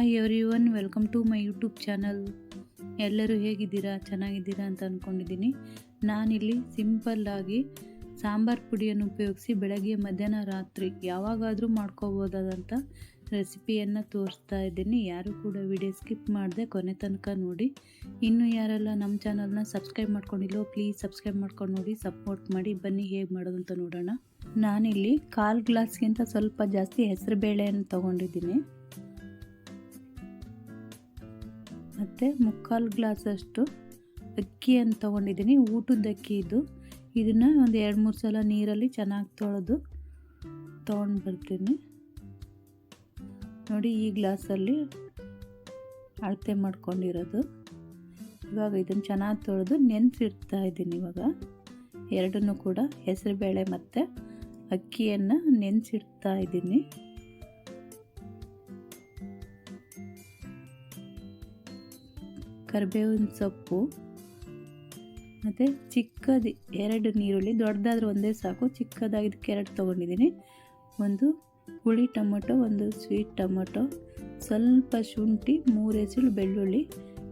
Hi everyone welcome to my YouTube channel ಎಲ್ಲರೂ ಹೇಗಿದ್ದೀರಾ? ಚೆನ್ನಾಗಿದ್ದೀರಾ ಅಂತ ಅಂದ್ಕೊಂಡಿದ್ದೀನಿ ನಾನಿಲ್ಲಿ ಸಿಂಪಲ್ಲಾಗಿ ಸಾಂಬಾರು ಪುಡಿಯನ್ನು ಉಪಯೋಗಿಸಿ ಬೆಳಗ್ಗೆ, ಮಧ್ಯಾಹ್ನ, ರಾತ್ರಿ ಯಾವಾಗಾದರೂ ಮಾಡ್ಕೋಬೋದಾದಂಥ ರೆಸಿಪಿಯನ್ನು ತೋರಿಸ್ತಾ ಇದ್ದೀನಿ. ಯಾರು ಕೂಡ ವಿಡಿಯೋ ಸ್ಕಿಪ್ ಮಾಡಿದೆ ಕೊನೆ ತನಕ ನೋಡಿ. ಇನ್ನು ಯಾರೆಲ್ಲ ನಮ್ಮ ಚಾನಲ್ನ ಸಬ್ಸ್ಕ್ರೈಬ್ ಮಾಡ್ಕೊಂಡಿಲ್ಲೋ ಪ್ಲೀಸ್ ಸಬ್ಸ್ಕ್ರೈಬ್ ಮಾಡ್ಕೊಂಡು ನೋಡಿ ಸಪೋರ್ಟ್ ಮಾಡಿ. ಬನ್ನಿ, ಹೇಗೆ ಮಾಡೋದು ಅಂತ ನೋಡೋಣ. ನಾನಿಲ್ಲಿ ಕಾಲು ಗ್ಲಾಸ್ಗಿಂತ ಸ್ವಲ್ಪ ಜಾಸ್ತಿ ಹೆಸರು ಬೇಳೆಯನ್ನು ತೊಗೊಂಡಿದ್ದೀನಿ. ಮತ್ತು ಮುಕ್ಕಾಲು ಗ್ಲಾಸಷ್ಟು ಅಕ್ಕಿಯನ್ನು ತೊಗೊಂಡಿದ್ದೀನಿ. ಊಟದ ಅಕ್ಕಿ ಇದು. ಇದನ್ನು ಒಂದು ಎರಡು ಮೂರು ಸಲ ನೀರಲ್ಲಿ ಚೆನ್ನಾಗಿ ತೊಳೆದು ತೊಗೊಂಡು ಬರ್ತೀನಿ. ನೋಡಿ ಈ ಗ್ಲಾಸಲ್ಲಿ ಅಳತೆ ಮಾಡ್ಕೊಂಡಿರೋದು. ಇವಾಗ ಇದನ್ನು ಚೆನ್ನಾಗಿ ತೊಳೆದು ನೆನೆಸಿಡ್ತಾ ಇದ್ದೀನಿ ಇವಾಗ. ಎರಡನ್ನೂ ಕೂಡ ಹೆಸರುಬೇಳೆ ಮತ್ತು ಅಕ್ಕಿಯನ್ನು ನೆನೆಸಿಡ್ತಾ ಇದ್ದೀನಿ. ಕರಿಬೇವಿನ ಸೊಪ್ಪು, ಮತ್ತು ಚಿಕ್ಕದು ಎರಡು ನೀರುಳ್ಳಿ ದೊಡ್ಡದಾದ್ರೆ ಒಂದೇ ಸಾಕು. ಚಿಕ್ಕದಾಗಿದ್ದಕ್ಕೆ ಎರಡು ತೊಗೊಂಡಿದ್ದೀನಿ. ಒಂದು ಹುಳಿ ಟೊಮೊಟೊ, ಒಂದು ಸ್ವೀಟ್ ಟೊಮೊಟೊ, ಸ್ವಲ್ಪ ಶುಂಠಿ, ಮೂರು ಎಸಳು ಬೆಳ್ಳುಳ್ಳಿ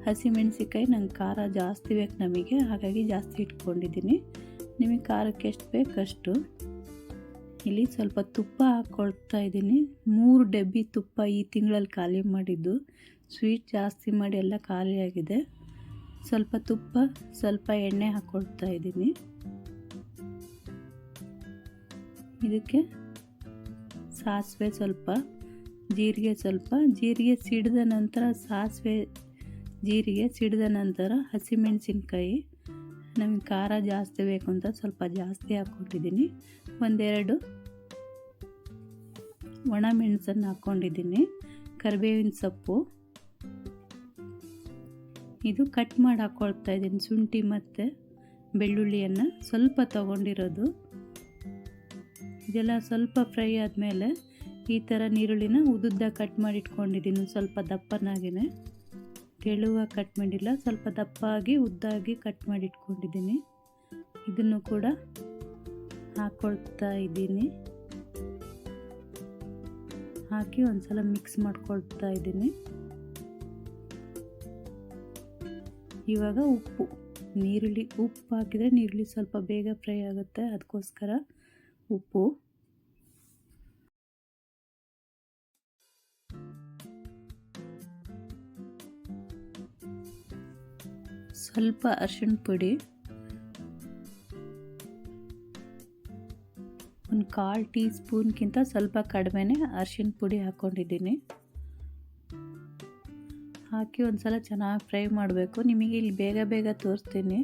ಹಸಿಮೆಣಸಿಕಾಯಿ ನಂಗೆ ಖಾರ ಜಾಸ್ತಿ ಬೇಕು ನಮಗೆ, ಹಾಗಾಗಿ ಜಾಸ್ತಿ ಇಟ್ಕೊಂಡಿದ್ದೀನಿ. ನಿಮಗೆ ಖಾರಕ್ಕೆ ಎಷ್ಟು ಬೇಕಷ್ಟು ಇಲ್ಲಿ ಸ್ವಲ್ಪ ತುಪ್ಪ ಹಾಕ್ಕೊಳ್ತಾ ಇದ್ದೀನಿ. ಮೂರು ಡಬ್ಬಿ ತುಪ್ಪ ಈ ತಿಂಗಳಲ್ಲಿ ಖಾಲಿ ಮಾಡಿದ್ದು. ಸ್ವೀಟ್ ಜಾಸ್ತಿ ಮಾಡಿ ಎಲ್ಲ ಖಾಲಿಯಾಗಿದೆ. ಸ್ವಲ್ಪ ತುಪ್ಪ, ಸ್ವಲ್ಪ ಎಣ್ಣೆ ಹಾಕ್ಕೊಳ್ತಾ ಇದ್ದೀನಿ. ಇದಕ್ಕೆ ಸಾಸಿವೆ ಸ್ವಲ್ಪ, ಜೀರಿಗೆ ಸ್ವಲ್ಪ, ಜೀರಿಗೆ ಸಿಡಿದ ನಂತರ ಸಾಸಿವೆ, ಜೀರಿಗೆ ಸಿಡಿದ ನಂತರ ಹಸಿಮೆಣಸಿನ್ಕಾಯಿ. ನಮಗೆ ಖಾರ ಜಾಸ್ತಿ ಬೇಕು ಅಂತ ಸ್ವಲ್ಪ ಜಾಸ್ತಿ ಹಾಕ್ಕೊಟ್ಟಿದ್ದೀನಿ. ಒಂದೆರಡು ಒಣ ಮೆಣಸನ್ನು ಹಾಕ್ಕೊಂಡಿದ್ದೀನಿ. ಕರಿಬೇವಿನ ಸೊಪ್ಪು. ಇದು ಕಟ್ ಮಾಡಿ ಹಾಕ್ಕೊಳ್ತಾ ಇದ್ದೀನಿ. ಶುಂಠಿ ಮತ್ತು ಬೆಳ್ಳುಳ್ಳಿಯನ್ನು ಸ್ವಲ್ಪ ತಗೊಂಡಿರೋದು. ಇದೆಲ್ಲ ಸ್ವಲ್ಪ ಫ್ರೈ ಆದಮೇಲೆ ಈ ಥರ ನೀರುಳ್ಳಿನ ಉದ್ದುದ್ದ ಕಟ್ ಮಾಡಿ ಇಟ್ಕೊಂಡಿದ್ದೀನಿ. ಸ್ವಲ್ಪ ದಪ್ಪನಾಗಿಯೇ ತೆಳುವಾಗಿ ಕಟ್ ಮಾಡಿಲ್ಲ, ಸ್ವಲ್ಪ ದಪ್ಪಾಗಿ, ಉದ್ದಾಗಿ ಕಟ್ ಮಾಡಿ ಇಟ್ಕೊಂಡಿದ್ದೀನಿ. ಇದನ್ನು ಕೂಡ ಹಾಕ್ಕೊಳ್ತಾ ಇದ್ದೀನಿ. ಹಾಕಿ ಒಂದು ಸಲ ಮಿಕ್ಸ್ ಮಾಡ್ಕೊಳ್ತಾ ಇದ್ದೀನಿ. ಇವಾಗ ಉಪ್ಪು, ನೀರುಳ್ಳಿ, ಉಪ್ಪು ಹಾಕಿದರೆ ನೀರುಳ್ಳಿ ಸ್ವಲ್ಪ ಬೇಗ ಫ್ರೈ ಆಗುತ್ತೆ. ಅದಕ್ಕೋಸ್ಕರ ಉಪ್ಪು. ಸ್ವಲ್ಪ ಅರಿಶಿಣ ಪುಡಿ. ಒಂದು ಕಾಲು ಟೀ ಸ್ಪೂನ್ಗಿಂತ ಸ್ವಲ್ಪ ಕಡಿಮೆನೇ ಅರಿಶಿಣ ಪುಡಿ ಹಾಕ್ಕೊಂಡಿದ್ದೀನಿ ಹಾಕಿ ಒಂದು ಸಲ ಚೆನ್ನಾಗಿ ಫ್ರೈ ಮಾಡಬೇಕು. ನಿಮಗೆ ಇಲ್ಲಿ ಬೇಗ ಬೇಗ ತೋರಿಸ್ತೀನಿ.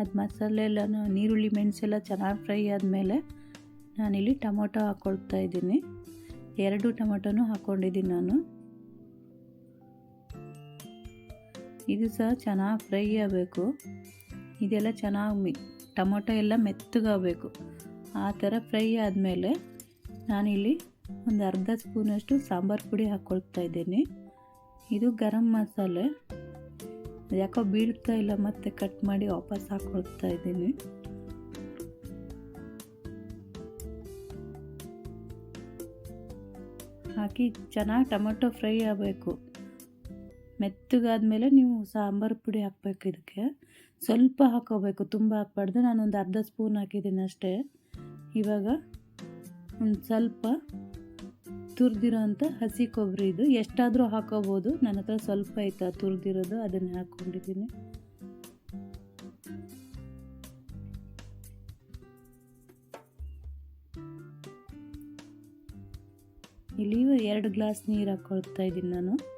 ಅದು ಮಸಾಲೆ ಎಲ್ಲ ನೀರುಳ್ಳಿ ಮೆಣಸೆಲ್ಲ ಚೆನ್ನಾಗಿ ಫ್ರೈ ಆದಮೇಲೆ ನಾನಿಲ್ಲಿ ಟೊಮೊಟೊ ಹಾಕ್ಕೊಳ್ತಾ ಇದ್ದೀನಿ. ಎರಡು ಟೊಮೊಟೊನೂ ಹಾಕ್ಕೊಂಡಿದ್ದೀನಿ ನಾನು. ಇದು ಸಹ ಚೆನ್ನಾಗಿ ಫ್ರೈ ಆಗಬೇಕು. ಇದೆಲ್ಲ ಚೆನ್ನಾಗಿ ಮಿ, ಟೊಮೊಟೊ ಎಲ್ಲ ಮೆತ್ತಗಾಗಬೇಕು. ಆ ಥರ ಫ್ರೈ ಆದಮೇಲೆ ನಾನಿಲ್ಲಿ ಒಂದು ಅರ್ಧ ಸ್ಪೂನಷ್ಟು ಸಾಂಬಾರು ಪುಡಿ ಹಾಕ್ಕೊಳ್ತಾ ಇದ್ದೀನಿ. ಇದು ಗರಂ ಮಸಾಲೆ. ಯಾಕೋ ಬೀಳ್ತಾ ಇಲ್ಲ, ಮತ್ತೆ ಕಟ್ ಮಾಡಿ ವಾಪಸ್ ಹಾಕ್ಕೊಳ್ತಾ ಇದ್ದೀನಿ. ಹಾಕಿ ಚೆನ್ನಾಗಿ ಟೊಮೆಟೊ ಫ್ರೈ ಆಗಬೇಕು. ಮೆತ್ತಗಾದ್ಮೇಲೆ ನೀವು ಸಾಂಬಾರು ಪುಡಿ ಹಾಕಬೇಕು ಇದಕ್ಕೆ. ಸ್ವಲ್ಪ ಹಾಕೋಬೇಕು, ತುಂಬ ಹಾಕ್ಬಾರ್ದು. ನಾನೊಂದು ಅರ್ಧ ಸ್ಪೂನ್ ಹಾಕಿದ್ದೀನಿ ಅಷ್ಟೇ. ಇವಾಗ ಒಂದು ಸ್ವಲ್ಪ ತುರಿದಿರೋ ಅಂಥ ಹಸಿ ಕೊಬ್ಬರಿ ಇದು. ಎಷ್ಟಾದರೂ ಹಾಕೋಬೋದು. ನನ್ನ ಹತ್ರ ಸ್ವಲ್ಪ ಆಯ್ತು ತುರಿದಿರೋದು, ಅದನ್ನು ಹಾಕ್ಕೊಂಡಿದ್ದೀನಿ. ಇಲ್ಲಿ ಎರಡು ಗ್ಲಾಸ್ ನೀರು ಹಾಕ್ಕೊಳ್ತಾ ಇದ್ದೀನಿ ನಾನು.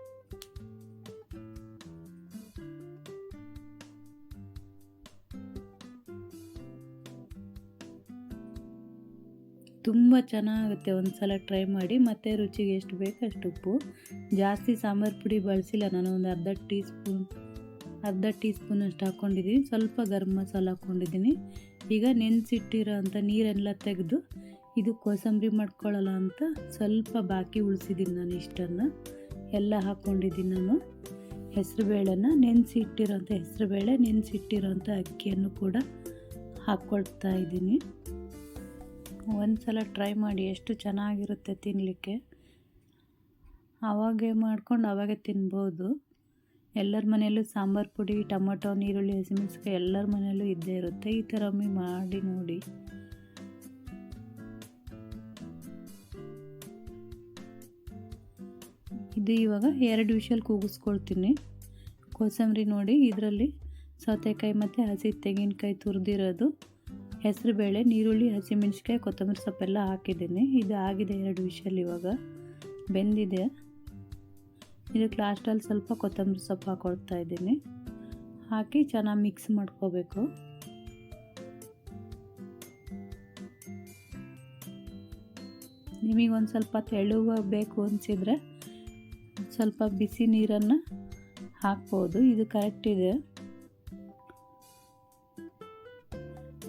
ತುಂಬ ಚೆನ್ನಾಗುತ್ತೆ ಒಂದು ಸಲ ಟ್ರೈ ಮಾಡಿ. ಮತ್ತೆ ರುಚಿಗೆ ಎಷ್ಟು ಬೇಕು ಅಷ್ಟು ಉಪ್ಪು. ಜಾಸ್ತಿ ಸಾಂಬಾರು ಪುಡಿ ಬಳಸಿಲ್ಲ ನಾನು. ಒಂದು ಅರ್ಧ ಟೀ ಸ್ಪೂನ್ ಅರ್ಧ ಟೀ ಸ್ಪೂನ್ ಅಷ್ಟು ಹಾಕ್ಕೊಂಡಿದ್ದೀನಿ ಸ್ವಲ್ಪ ಗರಂ ಮಸಾಲ ಹಾಕ್ಕೊಂಡಿದ್ದೀನಿ ಈಗ ನೆನೆಸಿಟ್ಟಿರೋ ಅಂಥ ನೀರೆಲ್ಲ ತೆಗೆದು ಇದು ಕೋಸಂಬರಿ ಮಾಡ್ಕೊಳ್ಳಲ್ಲ ಅಂತ ಸ್ವಲ್ಪ ಬಾಕಿ ಉಳಿಸಿದ್ದೀನಿ ನಾನು ಇಷ್ಟನ್ನು. ಎಲ್ಲ ಹಾಕ್ಕೊಂಡಿದ್ದೀನಿ ನಾನು. ಹೆಸರುಬೇಳೆನ ನೆನೆಸಿಟ್ಟಿರೋಂಥ ಹೆಸರು ಹೆಸರುಬೇಳೆ ನೆನೆಸಿಟ್ಟಿರೋಂಥ ಅಕ್ಕಿಯನ್ನು ಕೂಡ ಹಾಕ್ಕೊಳ್ತಾ ಇದ್ದೀನಿ. ಒಂದು ಸಲ ಟ್ರೈ ಮಾಡಿ ಎಷ್ಟು ಚೆನ್ನಾಗಿರುತ್ತೆ ತಿನ್ನಲಿಕ್ಕೆ ಆವಾಗೇ ಮಾಡ್ಕೊಂಡು ಆವಾಗೆ ತಿನ್ಬೋದು. ಎಲ್ಲರ ಮನೆಯಲ್ಲೂ ಸಾಂಬಾರು ಪುಡಿ, ಟೊಮೊಟೊ ನೀರುಳ್ಳಿ ಹಸಿಮೆಣಸಿನ್ಕಾಯಿ ಎಲ್ಲರ ಮನೆಯಲ್ಲೂ ಇದ್ದೇ ಇರುತ್ತೆ. ಈ ಥರ ಒಮ್ಮೆ ಮಾಡಿ ನೋಡಿ. ಇದು ಇವಾಗ ಎರಡು ವಿಷಲ್ ಕೂಗಿಸ್ಕೊಳ್ತೀನಿ. ಕೋಸಂಬರಿ ನೋಡಿ ಇದರಲ್ಲಿ ಸೌತೆಕಾಯಿ ಮತ್ತು ಹಸಿ ತೆಂಗಿನಕಾಯಿ ತುರಿದಿರೋದು. ಹೆಸರುಬೇಳೆ ನೀರುಳ್ಳಿ ಹಸಿಮೆಣ್ಸಿಕಾಯಿ ಕೊತ್ತಂಬರಿ ಸೊಪ್ಪೆಲ್ಲ ಹಾಕಿದ್ದೀನಿ. ಇದು ಆಗಿದೆ ಎರಡು ವಿಷಲ್ ಇವಾಗ. ಬೆಂದಿದೆ. ಇದಕ್ಕೆ ಲಾಸ್ಟಲ್ಲಿ ಸ್ವಲ್ಪ ಕೊತ್ತಂಬರಿ ಸೊಪ್ಪು ಹಾಕೊಳ್ತಾ ಇದ್ದೀನಿ. ಹಾಕಿ ಚೆನ್ನಾಗಿ ಮಿಕ್ಸ್ ಮಾಡ್ಕೋಬೇಕು. ನಿಮಗೆ ಒಂದು ಸ್ವಲ್ಪ ತೆಳುವ ಬೇಕು ಅನಿಸಿದರೆ ಸ್ವಲ್ಪ ಬಿಸಿ ನೀರನ್ನು ಹಾಕ್ಬೋದು. ಇದು ಕರೆಕ್ಟ್ ಇದೆ.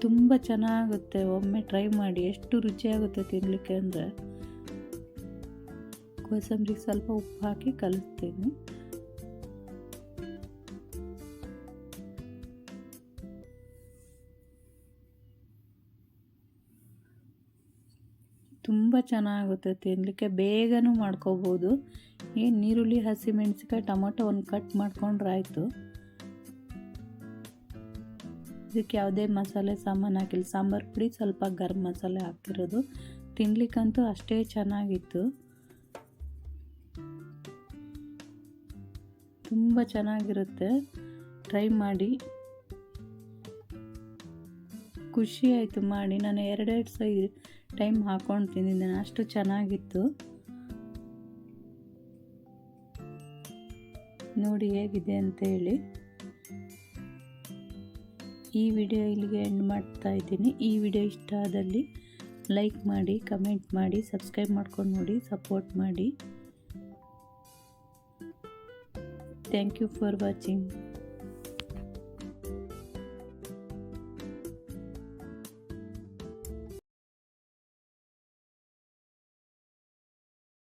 ತುಂಬ ಚೆನ್ನಾಗುತ್ತೆ. ಒಮ್ಮೆ ಟ್ರೈ ಮಾಡಿ ಎಷ್ಟು ರುಚಿಯಾಗುತ್ತೆ ತಿನ್ನಲಿಕ್ಕೆ ಅಂದರೆ ಕೋಸಂಬರಿಗೆ ಸ್ವಲ್ಪ ಉಪ್ಪು ಹಾಕಿ ಕಲಿಸ್ತೀನಿ. ತುಂಬ ಚೆನ್ನಾಗುತ್ತೆ ತಿನ್ನಲಿಕ್ಕೆ ಬೇಗನೂ ಮಾಡ್ಕೋಬೋದು. ಏನು ನೀರುಳ್ಳಿ ಹಸಿಮೆಣ್ಸಿಕಾಯಿ ಟೊಮೊಟೊ ಒಂದು ಕಟ್ ಮಾಡ್ಕೊಂಡ್ರೆ ಆಯಿತು ಇದಕ್ಕೆ ಯಾವುದೇ ಮಸಾಲೆ ಸಾಮಾನು ಹಾಕಿಲ್ಲ. ಸಾಂಬಾರು ಪುಡಿ ಸ್ವಲ್ಪ ಗರಂ ಮಸಾಲೆ ಹಾಕ್ತಿರೋದು ತಿನ್ಲಿಕ್ಕಂತೂ ಅಷ್ಟೇ ಚೆನ್ನಾಗಿತ್ತು. ತುಂಬ ಚೆನ್ನಾಗಿರುತ್ತೆ. ಟ್ರೈ ಮಾಡಿ. ಖುಷಿ ಆಯಿತು ಮಾಡಿ. ನಾನು ಎರಡೆರಡು ಸೈ ಟೈಮ್ ಹಾಕೊಂಡು ತಿಂದಿದ್ದೇನೆ ಅಷ್ಟು ಚೆನ್ನಾಗಿತ್ತು. ನೋಡಿ ಹೇಗಿದೆ ಅಂತೇಳಿ ಈ ವಿಡಿಯೋ ಇಲ್ಲಿಗೆ ಎಂಡ್ ಮಾಡ್ತಾ ಇದ್ದೀನಿ. ಈ ವಿಡಿಯೋ ಇಷ್ಟ ಆದಲ್ಲಿ ಲೈಕ್ ಮಾಡಿ ಕಮೆಂಟ್ ಮಾಡಿ ಸಬ್ಸ್ಕ್ರೈಬ್ ಮಾಡ್ಕೊಂಡು ನೋಡಿ ಸಪೋರ್ಟ್ ಮಾಡಿ. Thank you for watching